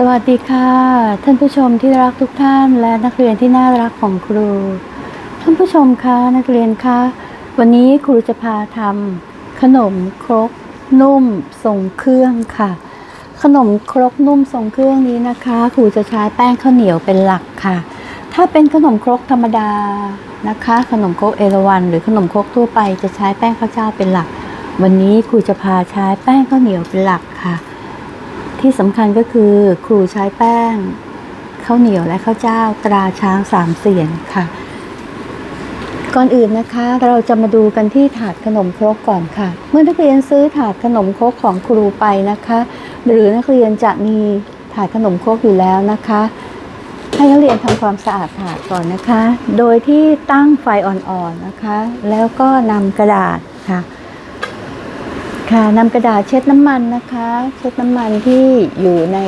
สวัสดีค่ะ ท่านผู้ชมที่รักทุกท่านและนักเรียนที่น่ารักของครู ท่านผู้ชมคะนักเรียนคะวันนี้ครูจะพาทำขนมครกนุ่มทรงเครื่องค่ะ ขนมครกนุ่มทรงเครื่องนี้นะคะครูจะใช้แป้งข้าวเหนียวเป็นหลักค่ะ ถ้าเป็นขนมครกธรรมดานะคะ ขนมครกเอราวัน หรือขนมครกทั่วไปจะใช้แป้งข้าวเจ้าเป็นหลัก วันนี้ครูจะพาใช้แป้งข้าวเหนียวเป็นหลักค่ะ ที่สำคัญก็คือครูใช้แป้งข้าวเหนียวและข้าวเจ้าตราช้างสามเสียนค่ะ ก่อนอื่นนะคะ เราจะมาดูกันที่ถาดขนมครกก่อนค่ะ เมื่อนักเรียนซื้อถาดขนมครกของครูไปนะคะ หรือนักเรียนจะมีถาดขนมครกอยู่แล้วนะคะให้นักเรียนทำความสะอาดถาดก่อนนะคะ โดยที่ตั้งไฟอ่อนๆนะคะ แล้วก็นำกระดาษค่ะ ค่ะนำกระดาษเช็ดน้ำมันนะคะ เช็ดน้ำมันที่อยู่ใน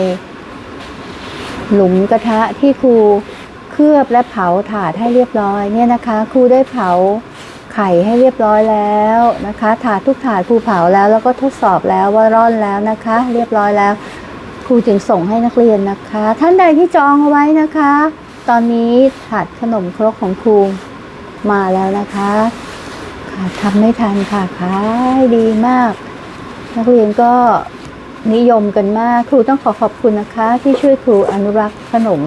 หลุมกระทะที่ครูเคลือบและเผาถาดให้เรียบร้อยเนี่ยนะคะครูได้เผาไข่ให้เรียบร้อยแล้วนะคะ ถาดทุกถาดครูเผาแล้ว แล้วก็ทดสอบแล้วว่าร่อนแล้วนะคะ เรียบร้อยแล้วครูจึงส่งให้นักเรียนนะคะ ท่านใดที่จองเอาไว้นะคะ ตอนนี้ถาดขนมครกของครูมาแล้วนะคะค่ะทำไม่ทันค่ะขายดีมาก นักเรียนก็นิยมกันมาก ครูต้องขอขอบคุณนะคะ ที่ช่วยครูอนุรักษ์ขนม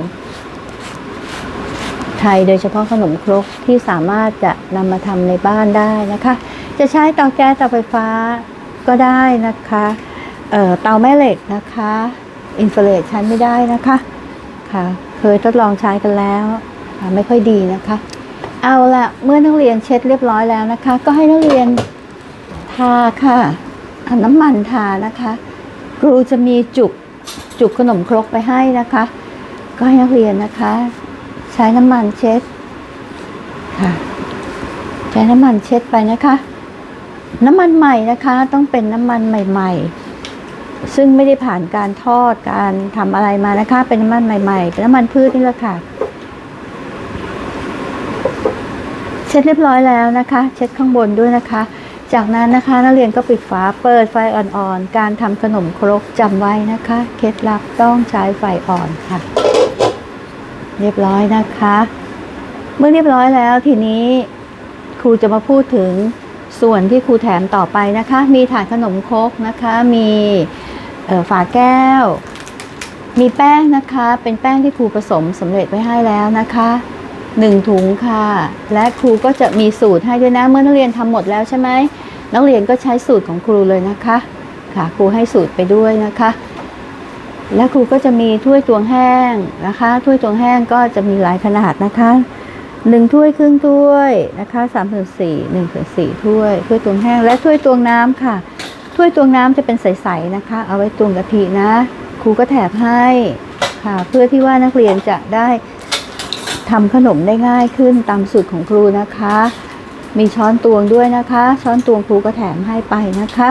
ไทยโดยเฉพาะขนมครกที่สามารถจะนำมาทำในบ้านได้นะคะ จะใช้เตาแก๊สเตาไฟฟ้าก็ได้นะคะเเตาแม่เหล็กนะคะ อินฟราเรดใช้ไม่ได้นะคะค่ะเคยทดลองใช้กันแล้วไม่ค่อยดีนะคะ เอาละเมื่อนักเรียนเช็ดเรียบร้อยแล้วนะคะ ก็ให้นักเรียนทาค่ะ เอาน้ำมันทานะคะ ครูจะมีจุกจุกขนมครกไปให้นะคะ ก็ให้นักเรียนนะคะ ใช้น้ำมันเช็ดค่ะ ใช้น้ำมันเช็ดไปนะคะ น้ำมันใหม่นะคะต้องเป็นน้ำมันใหม่ ๆ ซึ่งไม่ได้ผ่านการทอดการทำอะไรมานะคะ เป็นน้ำมันใหม่ๆเป็นน้ำมันพืชนี่แหละค่ะเช็ดเรียบร้อยแล้วนะคะ เช็ดข้างบนด้วยนะคะ จากนั้นนะคะนักเรียนก็ปิดฝาเปิดไฟอ่อนๆ การทำขนมครกจำไว้นะคะ เคล็ดลับต้องใช้ไฟอ่อนค่ะ เรียบร้อยนะคะ เมื่อเรียบร้อยแล้วทีนี้ครูจะมาพูดถึงส่วนที่ครูแถมต่อไปนะคะ มีถาดขนมครกนะคะ มีฝาแก้ว มีแป้งนะคะ เป็นแป้งที่ครูผสมสำเร็จไว้ให้แล้วนะคะ หนึ่งถุงค่ะ และครูก็จะมีสูตรให้ด้วยนะ เมื่อนักเรียนทำหมดแล้วใช่ไหมนักเรียนก็ใช้สูตรของครูเลยนะคะค่ะครูให้สูตรไปด้วยนะคะ และครูก็จะมีถ้วยตวงแห้งนะคะ ถ้วยตวงแห้งก็จะมีหลายขนาดนะคะหนึ่งถ้วยครึ่งถ้วยนะคะสามส่วนสี่หนึ่งส่วนสี่ถ้วย ถ้วยตวงแห้งและถ้วยตวงน้ำค่ะ ถ้วยตวงน้ำจะเป็นใสๆนะคะ เอาไว้ตวงกะทินะ ครูก็แถบให้ค่ะ เพื่อที่ว่านักเรียนจะได้ ทำขนมได้ง่ายขึ้นตามสูตรของครูนะคะ มีช้อนตวงด้วยนะคะ ช้อนตวงครูก็แถมให้ไปนะคะ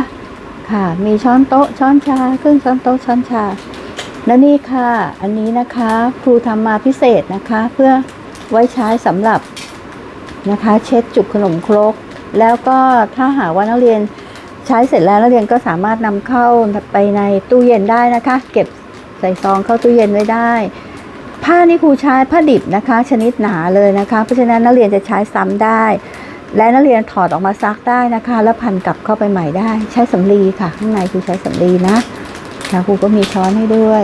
ค่ะ มีช้อนโต๊ะช้อนชาครึ่งช้อนโต๊ะช้อนชา และนี่ค่ะ อันนี้นะคะครูทำมาพิเศษนะคะ เพื่อไว้ใช้สำหรับนะคะ เช็ดจุกขนมครก แล้วก็ถ้าหาว่านักเรียนใช้เสร็จแล้วนักเรียนก็สามารถนำเข้าไปในตู้เย็นได้นะคะ เก็บใส่ซองเข้าตู้เย็นไว้ได้ ผ้านี่ครูใช้ผ้าดิบนะคะ ชนิดหนาเลยนะคะ เพราะฉะนั้นนักเรียนจะใช้ซ้ำได้ และนักเรียนถอดออกมาซักได้นะคะ แล้วพันกลับเข้าไปใหม่ได้ ใช้สำลีค่ะ ข้างในครูใช้สำลีนะค่ะครูก็มีช้อนให้ด้วย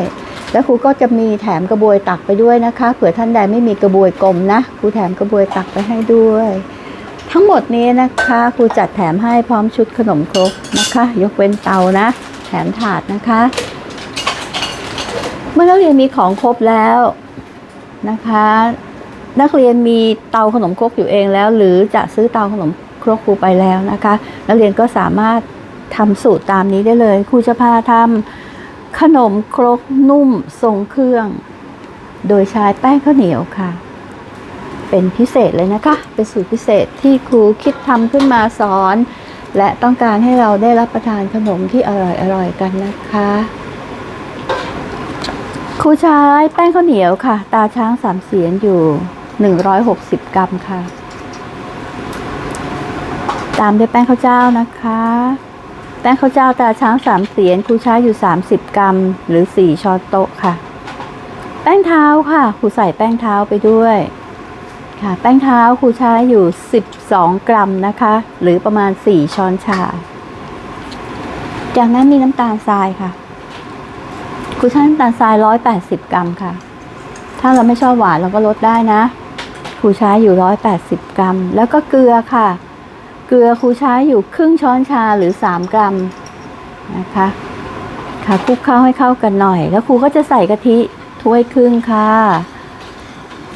แล้วครูก็จะมีแถมกระบวยตักไปด้วยนะคะเผื่อท่านใดไม่มีกระบวยกลมนะครูแถมกระบวยตักไปให้ด้วย ทั้งหมดนี้นะคะครูจัดแถมให้พร้อมชุดขนมครกนะคะ ยกเว้นเตานะ แถมถาดนะคะ เมื่อนักเรียนมีของครบแล้ว นะคะ นักเรียนมีเตาขนมครกอยู่เองแล้ว หรือจะซื้อเตาขนมครกครูไปแล้วนะคะ นักเรียนก็สามารถทำสูตรตามนี้ได้เลยครูจะพาทำขนมครกนุ่มทรงเครื่อง โดยใช้แป้งข้าวเหนียวค่ะ เป็นพิเศษเลยนะคะ เป็นสูตรพิเศษที่ครูคิดทำขึ้นมาสอน และต้องการให้เราได้รับประทานขนมที่อร่อยๆกันนะคะ ครูใช้แป้งข้าวเหนียวค่ะ ตาช้างสามเสียนอยู่ 160 กรัมค่ะ ตามด้วยแป้งข้าวเจ้านะคะ แป้งข้าวเจ้าตาช้างสามเสียนครูใช้อยู่ 30 กรัม หรือ 4 ช้อนโต๊ะค่ะ แป้งเท้าค่ะครูใส่แป้งเท้าไปด้วยค่ะ แป้งเท้าครูใช้อยู่ 12 กรัมนะคะ หรือประมาณ 4 ช้อนชา จากนั้นมีน้ำตาลทรายค่ะ ครูใช้น้ำตาลทราย180กรัมค่ะ ถ้าเราไม่ชอบหวานเราก็ลดได้นะครูใช้อยู่180กรัม แล้วก็เกลือค่ะ เกลือครูใช้อยู่ครึ่งช้อนชาหรือ3กรัมนะคะ ค่ะคลุกเข้าให้เข้ากันหน่อย แล้วครูก็จะใส่กะทิถ้วยครึ่งค่ะ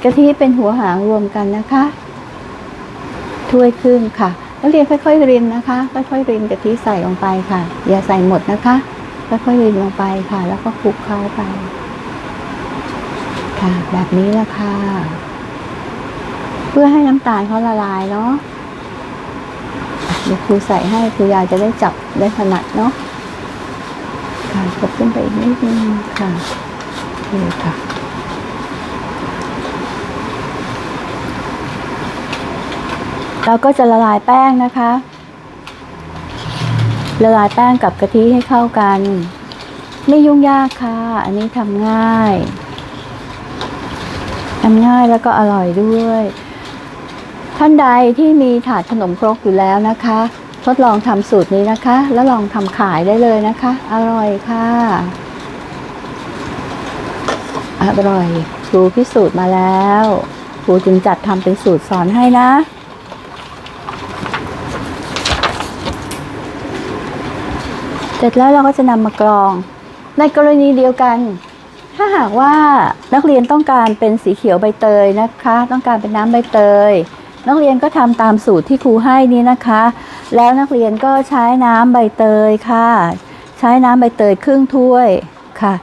กะทิเป็นหัวหางรวมกันนะคะถ้วยครึ่งค่ะแล้วเรียนค่อยๆรินนะคะ ค่อยๆรินกะทิใส่ลงไปค่ะ อย่าใส่หมดนะคะ ค่อยๆรินลงไปค่ะ แล้วก็คลุกเข้าไป ค่ะ แบบนี้ละค่ะ เพื่อให้น้ำตาลเขาละลายเนาะอะเดี๋ยวครูใส่ให้ครูยาจะได้จับได้ถนัดเนาะค่ะกดขึ้นไปอีกนิดนึงค่ะโอเคค่ะเราก็จะละลายแป้งนะคะ ละลายแป้งกับกะทิให้เข้ากัน ไม่ยุ่งยากค่ะ อันนี้ทำง่ายทำง่ายแล้วก็อร่อยด้วย ท่านใดที่มีถาดขนมครกอยู่แล้วนะคะ ทดลองทำสูตรนี้นะคะ แล้วลองทำขายได้เลยนะคะ อร่อยค่ะ อร่อยครูพิสูจน์มาแล้วครูจึงจัดทำเป็นสูตรสอนให้นะ สร็จแล้วเราก็จะนำมากรอง ในกรณีเดียวกัน ถ้าหากว่านักเรียนต้องการเป็นสีเขียวใบเตยนะคะ ต้องการเป็นน้ำใบเตย นักเรียนก็ทำตามสูตรที่ครูให้นี้นะคะ แล้วนักเรียนก็ใช้น้ำใบเตยค่ะ ใช้น้ำใบเตยครึ่งถ้วยค่ะ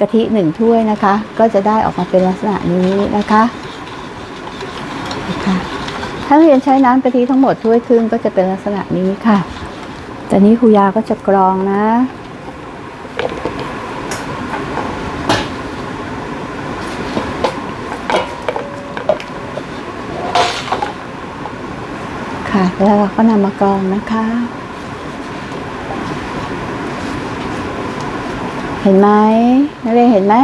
กะทิหนึ่งถ้วยนะคะ ก็จะได้ออกมาเป็นลักษณะนี้นะคะถ้าเรียนใช้น้ำกะทิทั้งหมดถ้วยครึ่งก็จะเป็นลักษณะนี้ค่ะ แต่นี้ครูยาก็จะกรองนะค่ะแล้วเราก็นำมากรองนะคะ เห็นไหมนักเรียนเห็นไหม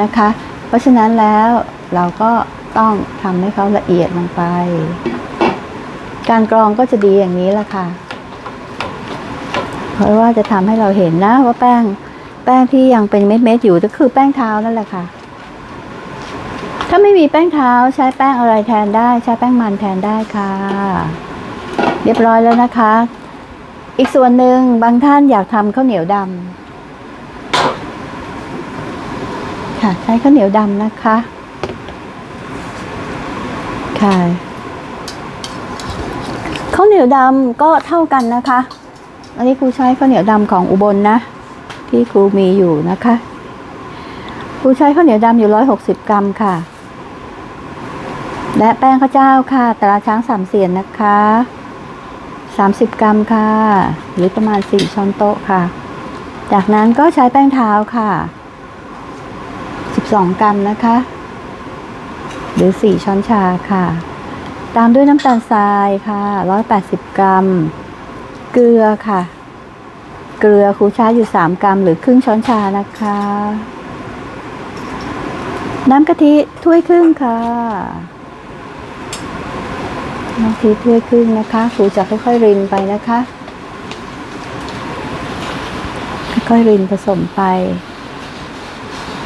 นะคะ เพราะฉะนั้นแล้วเราก็ต้องทำให้เขาละเอียดลงไป การกรองก็จะดีอย่างนี้ละค่ะ เพราะว่าจะทำให้เราเห็นนะว่าแป้ง แป้งที่ยังเป็นเม็ดๆอยู่ก็คือแป้งเท้านั่นแหละค่ะ ถ้าไม่มีแป้งเท้าใช้แป้งอะไรแทนได้ ใช้แป้งมันแทนได้ค่ะ เรียบร้อยแล้วนะคะ อีกส่วนหนึ่งบางท่านอยากทำข้าวเหนียวดำค่ะ ใช้ข้าวเหนียวดำนะคะ ค่ะข้าวเหนียวดำก็เท่ากันนะคะ อันนี้ครูใช้ข้าวเหนียวดำของอุบลนะ ที่ครูมีอยู่นะคะครูใช้ข้าวเหนียวดำอยู่ร้อยหกสิบกรัมค่ะ และแป้งข้าวเจ้าค่ะตราช้างสามเสียนนะคะสามสิบกรัมค่ะ หรือประมาณสี่ช้อนโต๊ะค่ะ จากนั้นก็ใช้แป้งเท้าค่ะสิบสองกรัมนะคะ หรือสี่ช้อนชาค่ะ ตามด้วยน้ำตาลทรายค่ะร้อยแปดสิบกรัม เกลือค่ะ เกลือครูใช้อยู่สามกรัมหรือครึ่งช้อนชานะคะ น้ำกะทิถ้วยครึ่งค่ะน้ำกะทิถ้วยครึ่งนะคะครูจะค่อยๆรินไปนะคะค่อยๆรินผสมไป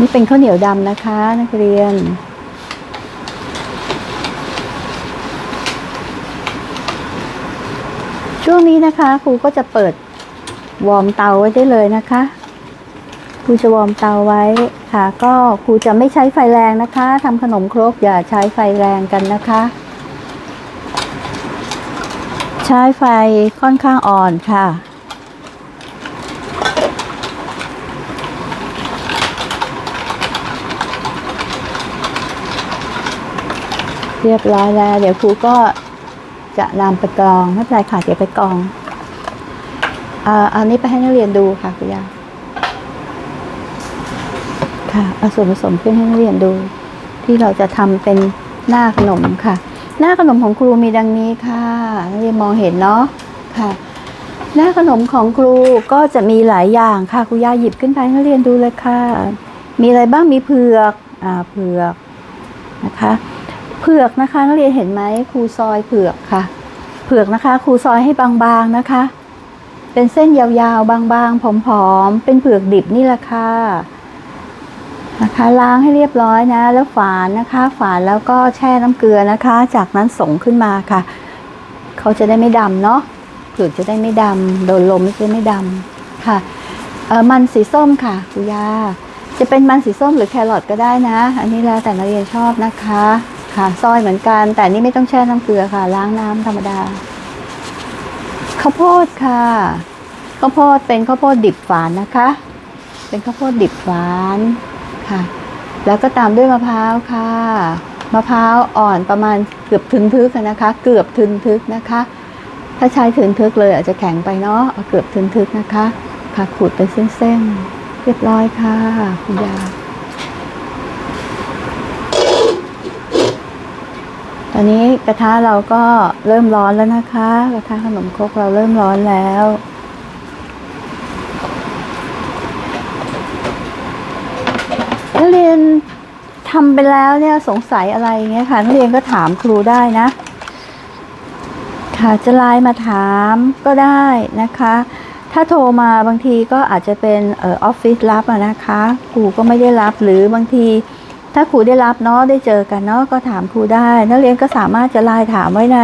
นี่เป็นข้าวเหนียวดำนะคะ นักเรียน ช่วงนี้นะคะครูก็จะเปิดวอร์มเตาไว้ได้เลยนะคะครูจะวอร์มเตาไว้ค่ะ ก็ครูจะไม่ใช้ไฟแรงนะคะทำขนมครกอย่าใช้ไฟแรงกันนะคะ ใช้ไฟค่อนข้างอ่อนค่ะเรียบร้อยแล้ว เดี๋ยวครูก็ จะนำไปกรองไม่เป็นไรค่ะเดี๋ยวไปกรองเอ่ออานี้ไปให้นักเรียนดูค่ะคุณยาค่ะเอาส่วนผสมขึ้นให้นักเรียนดู ที่เราจะทำเป็นหน้าขนมค่ะ หน้าขนมของครูมีดังนี้ค่ะนักเรียนมองเห็นเนาะค่ะ หน้าขนมของครูก็จะมีหลายอย่างค่ะครูยาหยิบขึ้นไปให้นักเรียนดูเลยค่ะ มีอะไรบ้างมีเผือกอ่าเผือกนะคะ เผือกนะคะนักเรียนเห็นไหมครูซอยเผือกค่ะ เผือกนะคะครูซอยให้บางๆนะคะ เป็นเส้นยาวๆ บางๆผอมๆ เป็นเผือกดิบนี่แหละค่ะนะคะล้างให้เรียบร้อยนะ แล้วฝานนะคะ ฝานแล้วก็แช่น้ำเกลือนะคะ จากนั้นส่งขึ้นมาค่ะ เขาจะได้ไม่ดำเนาะเผือกจะได้ไม่ดำโดนลมจะได้ไม่ดำค่ะเออมันสีส้มค่ะคุยาจะเป็นมันสีส้มหรือแครอทก็ได้นะ อันนี้แล้วแต่นักเรียนชอบนะคะ ค่ะ ซอยเหมือนกัน แต่นี่ไม่ต้องแช่น้ำเกลือค่ะ ล้างน้ำธรรมดา ข้าวโพดค่ะ ข้าวโพดเป็นข้าวโพดดิบฝานนะคะ เป็นข้าวโพดดิบฝานค่ะ แล้วก็ตามด้วยมะพร้าวค่ะ มะพร้าวอ่อนประมาณเกือบถึงทึกนะคะ เกือบถึงทึกนะคะ ถ้าใช้ถึงทึกเลยอาจจะแข็งไปเนาะเอาเกือบถึงทึกนะคะ ค่ะขูดเป็นเส้นๆเรียบร้อยค่ะคุณยา ตอนนี้กระทะเราก็เริ่มร้อนแล้วนะคะ กระทะขนมครกเราเริ่มร้อนแล้ว นักเรียนทำไปแล้วเนี่ยสงสัยอะไรเงี้ยค่ะนักเรียนก็ถามครูได้นะ ค่ะจะไลน์มาถามก็ได้นะคะ ถ้าโทรมาบางทีก็อาจจะเป็นออฟฟิศรับนะคะครูก็ไม่ได้รับหรือบางที ถ้าครูได้รับเนาะได้เจอกันเนาะก็ถามครูได้ นักเรียนก็สามารถจะไลน์ถามไว้ใน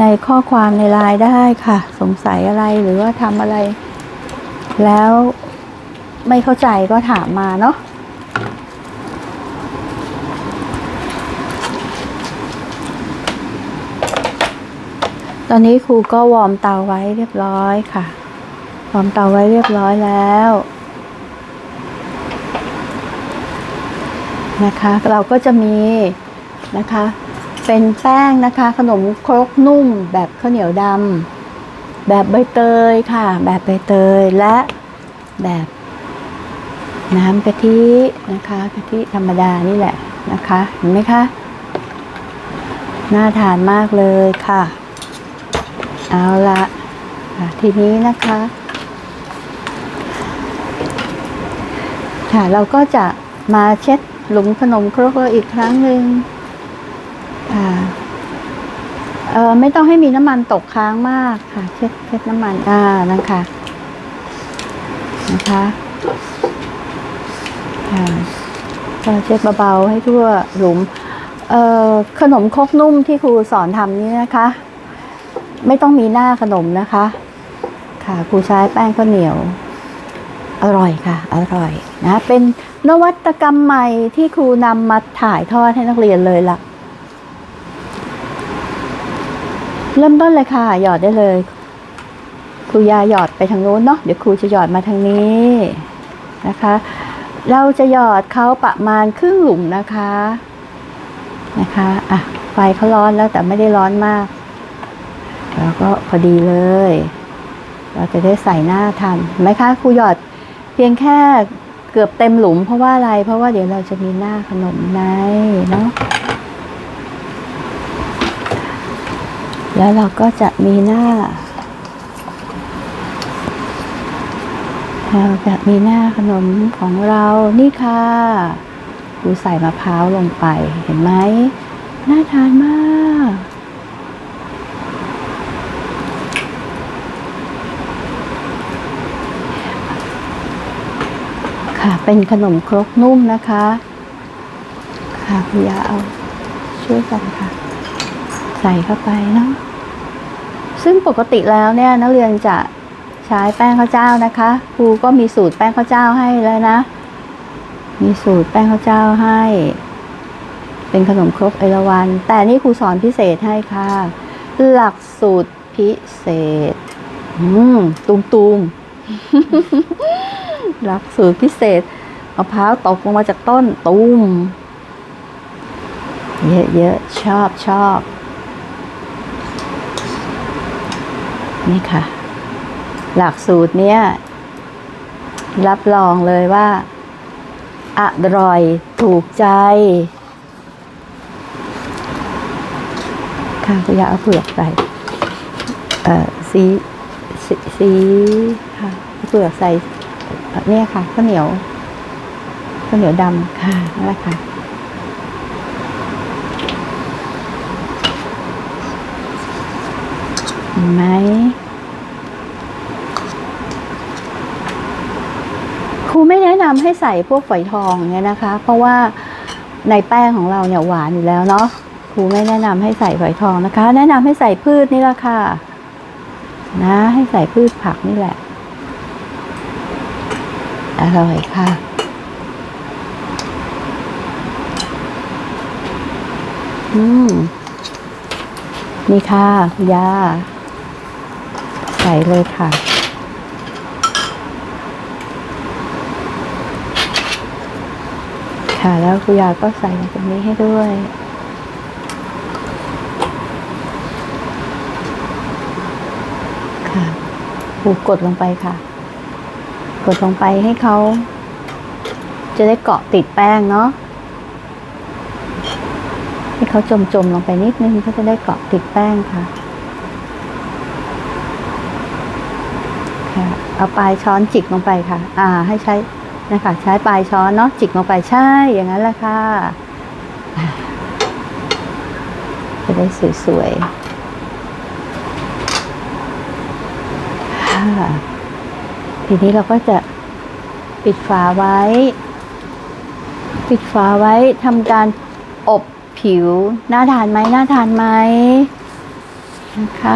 ในข้อความในไลน์ได้ค่ะ สงสัยอะไรหรือว่าทำอะไร แล้วไม่เข้าใจก็ถามมาเนาะตอนนี้ครูก็วอร์มเตาไว้เรียบร้อยค่ะ วอร์มเตาไว้เรียบร้อยแล้ว นะคะ เราก็จะมีนะคะ เป็นแป้งนะคะ ขนมครกนุ่มแบบข้าวเหนียวดำแบบใบเตยค่ะ แบบใบเตยและแบบน้ำกะทินะคะกะทิธรรมดานี่แหละนะคะ เห็นไหมคะน่าทานมากเลยค่ะ เอาละค่ะทีนี้นะคะค่ะเราก็จะมาเช็ด หลุมขนมครกเราอีกครั้งหนึ่งค่ะเออไม่ต้องให้มีน้ำมันตกค้างมากค่ะ เช็ดเช็ดน้ำมันอ่านั่นค่ะนะคะค่ะก็เช็ดเบาๆให้ทั่วหลุมเอ่อขนมครกนุ่มที่ครูสอนทำนี้นะคะ ไม่ต้องมีหน้าขนมนะคะ ค่ะครูใช้แป้งข้าวเหนียว อร่อยค่ะ อร่อยนะเป็นนวัตกรรมใหม่ที่ครูนำมาถ่ายทอดให้นักเรียนเลยล่ะ เริ่มต้นเลยค่ะ หยอดได้เลย ครูยาหยอดไปทางโน้นเนาะเดี๋ยวครูจะหยอดมาทางนี้นะคะ เราจะหยอดเขาประมาณครึ่งหลุมนะคะนะคะอะไฟเขาร้อนแล้วแต่ไม่ได้ร้อนมาก แล้วก็พอดีเลย เราจะได้ใส่หน้าทันไหมคะครูหยอด พียงแค่เกือบเต็มหลุมเพราะว่าอะไร เพราะว่าเดี๋ยวเราจะมีหน้าขนมในเนาะแล้วเราก็จะมีหน้าเราจะมีหน้าขนมของเรานี่ค่ะดูใส่มะพร้าวลงไปเห็นไหมน่าทานมาก ค่ะ เป็นขนมครกนุ่มนะคะ ค่ะคุณยาเอาช่วยกันค่ะ ใส่เข้าไปเนาะซึ่งปกติแล้วเนี่ยนักเรียนจะใช้แป้งข้าวเจ้านะคะครูก็มีสูตรแป้งข้าวเจ้าให้แล้วนะ มีสูตรแป้งข้าวเจ้าให้ เป็นขนมครกเอราวัน แต่นี่ครูสอนพิเศษให้ค่ะ หลักสูตรพิเศษ อืมตูมตูม หลักสูตรพิเศษมะพร้าวตกลงมาจากต้นตูมเยอะๆชอบชอบนี่ค่ะ หลักสูตรเนี้ยรับรองเลยว่า อร่อยถูกใจ ค่ะก็อยากเอาเผือกใส่เอ่อสีสีค่ะเอาเผือกใส่ นี่ยค่ะข้าวเหนียวข้าวเหนียวดำค่ะนั่นแหละค่ะเห็นไหมครูไม่แนะนำให้ใส่พวกฝอยทองเนี่ยนะคะ เพราะว่าในแป้งของเราเนี่ยหวานอยู่แล้วเนาะครูไม่แนะนำให้ใส่ฝอยทองนะคะ แนะนำให้ใส่พืชนี่แหละค่ะ นะ ให้ใส่พืชผักนี่แหละ อร่อยค่ะอืมนี่ค่ะคุณยาใส่เลยค่ะค่ะแล้วคุณยาก็ใส่ตรงนี้ให้ด้วย ค่ะผูกกดลงไปค่ะ ดลงไปให้เขา จะได้เกาะติดแป้งเนาะให้เขาจมจมๆลงไปนิดนึงเขาจะได้เกาะติดแป้งค่ะค่ะเอาปลายช้อนจิกลงไปค่ะ อ่า ให้ใช้นะคะ ใช้ปลายช้อนเนาะจิกลงไปใช่ อย่างนั้นแหละค่ะ จะได้สวยๆค่ะ ทีนี้เราก็จะปิดฝาไว้ปิดฝาไว้ทำการอบผิว น่าทานไหมน่าทานไหมนะคะ